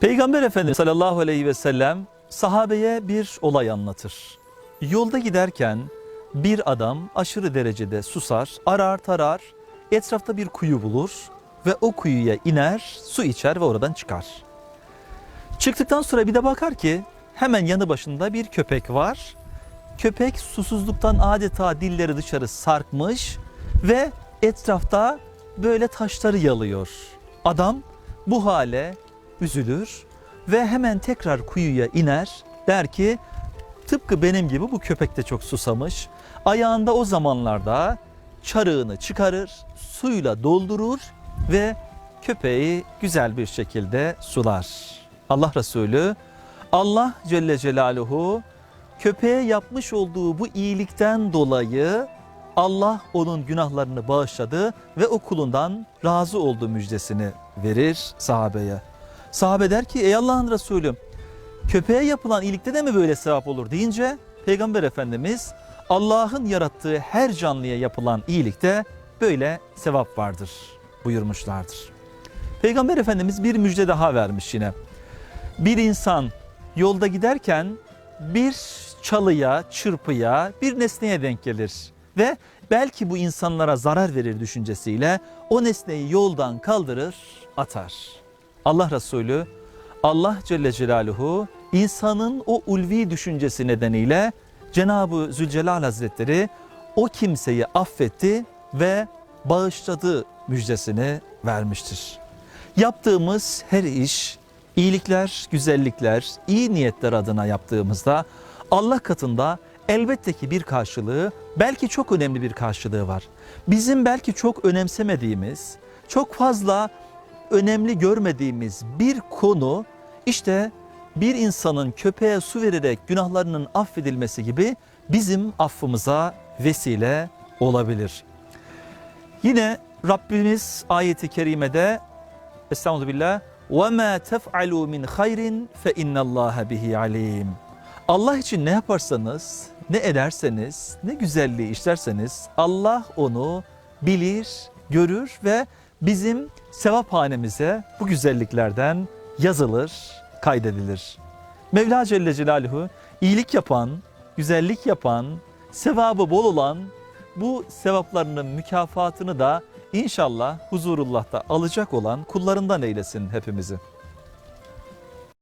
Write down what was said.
Peygamber Efendimiz sallallahu aleyhi ve sellem sahabeye bir olay anlatır. Yolda giderken bir adam aşırı derecede susar, arar tarar, etrafta bir kuyu bulur ve o kuyuya iner, su içer ve oradan çıkar. Çıktıktan sonra bir de bakar ki hemen yanı başında bir köpek var. Köpek susuzluktan adeta dilleri dışarı sarkmış ve etrafta böyle taşları yalıyor. Adam bu hale üzülür ve hemen tekrar kuyuya iner. Der ki tıpkı benim gibi bu köpek de çok susamış. Ayağında o zamanlarda çarığını çıkarır, suyla doldurur ve köpeği güzel bir şekilde sular. Allah Resulü Allah Celle Celaluhu köpeğe yapmış olduğu bu iyilikten dolayı Allah onun günahlarını bağışladı ve o kulundan razı olduğu müjdesini verir sahabeye. Sahabe der ki ey Allah'ın Resulü köpeğe yapılan iyilikte de mi böyle sevap olur deyince Peygamber Efendimiz Allah'ın yarattığı her canlıya yapılan iyilikte böyle sevap vardır buyurmuşlardır. Peygamber Efendimiz bir müjde daha vermiş yine. Bir insan yolda giderken bir çalıya, çırpıya, bir nesneye denk gelir ve belki bu insanlara zarar verir düşüncesiyle o nesneyi yoldan kaldırır, atar. Allah Resulü Allah Celle Celaluhu insanın o ulvi düşüncesi nedeniyle Cenab-ı Zülcelal Hazretleri o kimseyi affetti ve bağışladı müjdesini vermiştir. Yaptığımız her iş, iyilikler, güzellikler, iyi niyetler adına yaptığımızda Allah katında elbette ki bir karşılığı, belki çok önemli bir karşılığı var. Bizim belki çok önemsemediğimiz, çok fazla önemli görmediğimiz bir konu işte bir insanın köpeğe su vererek günahlarının affedilmesi gibi bizim affımıza vesile olabilir. Yine Rabbimiz ayeti kerimede Estağfirullah وَمَا تَفْعَلُوا مِنْ خَيْرٍ فَاِنَّ اللّٰهَ بِهِ عَلِيمٌ Allah için ne yaparsanız, ne ederseniz, ne güzelliği işlerseniz Allah onu bilir, görür ve bizim sevap hanemize bu güzelliklerden yazılır, kaydedilir. Mevla Celle Celaluhu iyilik yapan, güzellik yapan, sevabı bol olan bu sevaplarının mükafatını da inşallah huzurullah'ta alacak olan kullarından eylesin hepimizi.